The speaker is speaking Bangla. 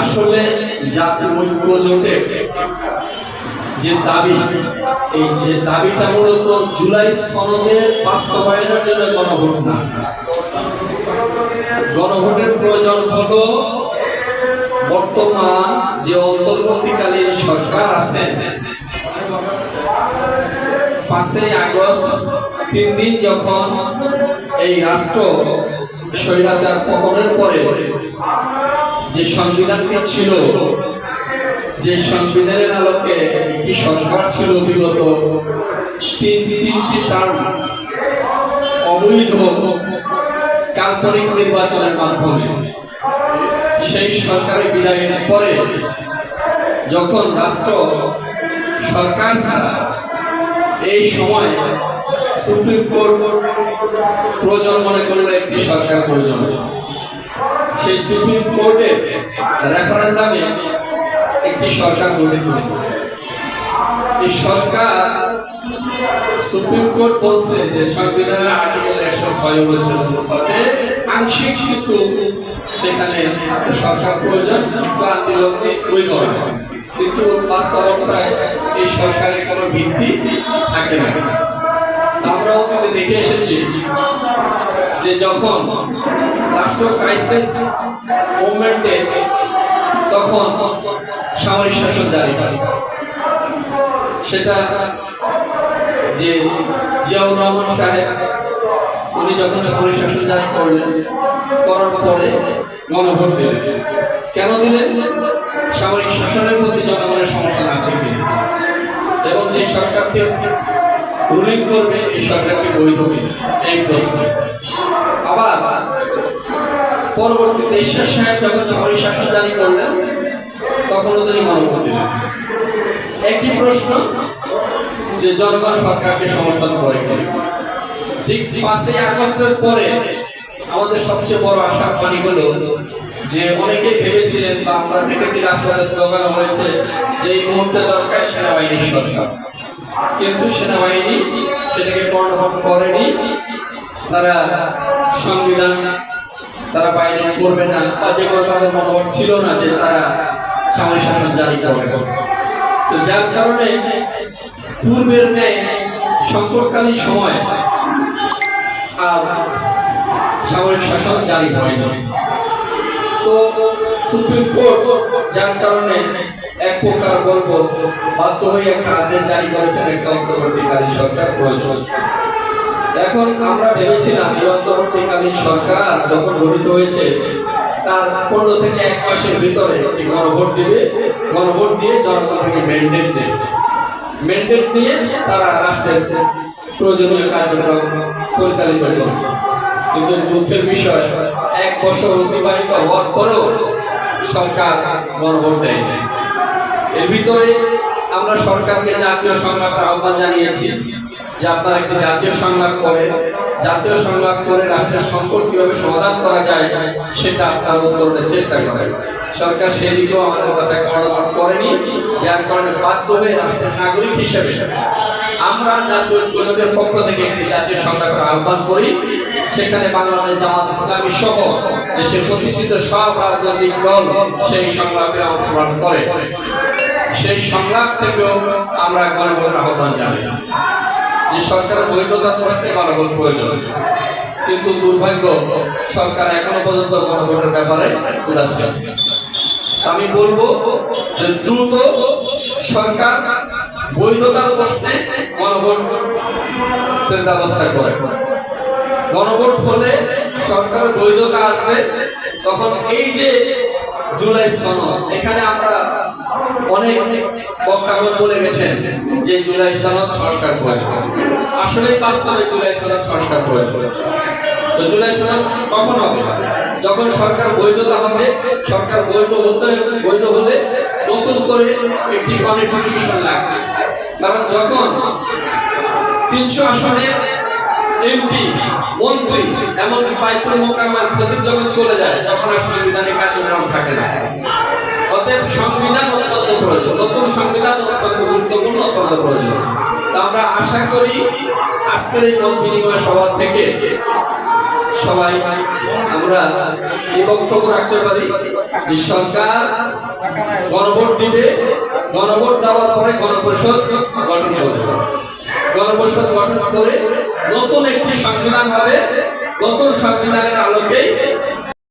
আসলে জাতীয় ঐক্য জোটের যে দাবি, এই যে দাবিটা মূলত জুলাই সনদের বাস্তবায়নের জন্য গণভোট না। গণভোটের প্রয়োজন হলো বর্তমান যে অন্তর্বর্তীকালীন সরকার আছে, পাঁচই আগস্ট, তিন দিন যখন এই রাষ্ট্র স্বৈরাচার পতনের পরে সংবিধানটি ছিল যে সংবিধানের আলোকে একটি সরকার ছিল বিগত তিন তিনটি টার্ম অবৈধ কাল্পনিক নির্বাচনের মাধ্যমে। সেই সরকারের বিদায়ের পরে যখন রাষ্ট্র সরকার ছাড়া এই সময় সুপ্রিম কোর্ট প্রয়োজন মনে করল একটি সরকার প্রয়োজন। সেই সুপ্রিম কোর্টের রেফারেন্ডামে একটি সরকার গঠিত এই সরকার সুপ্রিম কোর্ট বলছে যে সংবিধানের আর্টিকেল একশো ছয় বলছে আংশিক কিছু সেখানে সরকার প্রয়োজন, বা লগ্নে ওই করে কিন্তু বাস্তবতায় এই সরকারের কোনো ভিত্তি থাকে না। আমরা অতীতে দেখে এসেছি যে যখন রাষ্ট্র ক্রাইসিস মুভমেন্টে তখন সামরিক শাসন জারি সেটা যে জিয়াউর রহমান সাহেব, উনি যখন সামরিক শাসন জারি করলেন, করার পরে গণভোট দিলেন। কেন দিলেন? সামরিক শাসনের প্রতি জনগণের সমর্থন আছে এবং যে সরকারকে রুলিং করবে, এই সরকারকে বৈধ এই প্রশ্ন। পরবর্তীতে ঈশ্বর সাহেব যখন সামরিক শাসন জারি করলেন, তখনও তিনি গণভোট দিলেন। একই প্রশ্ন, যে জনগণ সরকারকে সমর্থন করে ঠিক পাঁচই আগস্টের পরে আমাদের সবচেয়ে বড় আশার পানি হলো যে অনেকে ভেবেছিলেন বা আমরা দেখেছি রাজপথে স্লোগান হয়েছে যে এই মুহূর্তে দরকার সেনাবাহিনীর সরকার। কিন্তু সেনাবাহিনী সেটাকে কর্ণপাত করেনি। তারা সংবিধান তারা বাইরে করবে না। বা যে কোনো তাদের মনোভাব ছিল না যে তারা সামরিক শাসন জারি করবে। তো যার কারণে পূর্বের ন্যায় সংকটকালীন সময় আর সামরিক শাসন জারি হয়নি। তো সুপ্রিম কোর্ট যার কারণে এক প্রকার বলব বাধ্য হয়ে একটা আদেশ জারি করেছেন, একটা অন্তর্বর্তীকালীন সরকার প্রয়োজন। এখন আমরা ভেবেছিলাম এই সরকার যখন গঠিত হয়েছে, তার পনেরো থেকে এক মাসের ভিতরে গণভোট দিবে। গণভোট দিয়ে জনগণ থেকে ম্যান্ডেট দেবে। ম্যান্ডেট নিয়ে তারা রাষ্ট্রের প্রয়োজনীয় কার্যক্রম পরিচালিত করবে। কিন্তু দুঃখের বিষয়, এক বছর অতিবাহিত হওয়ার পরেও সরকার গণভোট দেয়। এর ভিতরে আমরা সরকারকে জাতীয় সংলাপের আহ্বান জানিয়েছি। যে আপনারা একটি জাতীয় সংলাপ করে জাতীয় সংলাপ করে রাষ্ট্রের সংকট কীভাবে সমাধান করা যায়, সেটা আপনারা উত্তরণের চেষ্টা করেন। সরকার সেই দিকেও আমাদের কথা কর্ণপাত করেনি, যার কারণে বাধ্য হয়ে রাষ্ট্রের নাগরিক হিসেবে আমরা জাতীয় ঐক্যজোটের পক্ষ থেকে একটি জাতীয় সংলাপের আহ্বান করি। সেখানে বাংলাদেশ জামাত ইসলামী সহ দেশের প্রতিষ্ঠিত সব রাজনৈতিক দল সেই সংলাপে অংশগ্রহণ করে। সেই সংলাপ থেকেও আমরা গণভোটের আহ্বান জানাই। যে সরকারের বৈধতার প্রশ্নে গণভোট প্রয়োজন। কিন্তু দুর্ভাগ্য, সরকার এখনও পর্যন্ত গণভোটের ব্যাপারে উদাসীন আমি বলব যে দ্রুত সরকার বৈধতার প্রশ্নে গণভোটের ব্যবস্থা করে। গণভোট হলে সরকার বৈধতা আসবে, তখন এই যে জুলাই সনদ, এখানে আমরা অনেক বক্তাগণ বলে গেছেন। যে জুলাই সনদ সংস্কার করে। আসলে বাস্তবে জুলাই সনদ সংস্কার করে। তো জুলাই সনদ কখন হবে? যখন সরকার বৈধতা হবে সরকার বৈধ হতে, বৈধ হলে নতুন করে একটি কনস্টিটিউশন লাগবে। কারণ যখন তিনশো আসনের এমপি মন্ত্রী, এমনকি বাইতুল মোকাররমার খতিব যখন চলে যায়, তখন আর সাংবিধানিক কার্যক্রম থাকে না। অতএব সংবিধান প্রয়োজন। নতুন সংবিধান অত্যন্ত গুরুত্বপূর্ণ, অত্যন্ত প্রয়োজন। তা আমরা আশা করি আজকের এই মত বিনিময় সভা থেকে সবাই আমরা এই বক্তব্য রাখতে পারি যে সরকার গণভোট দিবে, গণভোট দেওয়ার পরে গণপরিষদ গঠন করবে। গণপরিষদ গঠন করে নতুন একটি সংবিধান হবে। নতুন সংবিধানের আলোকে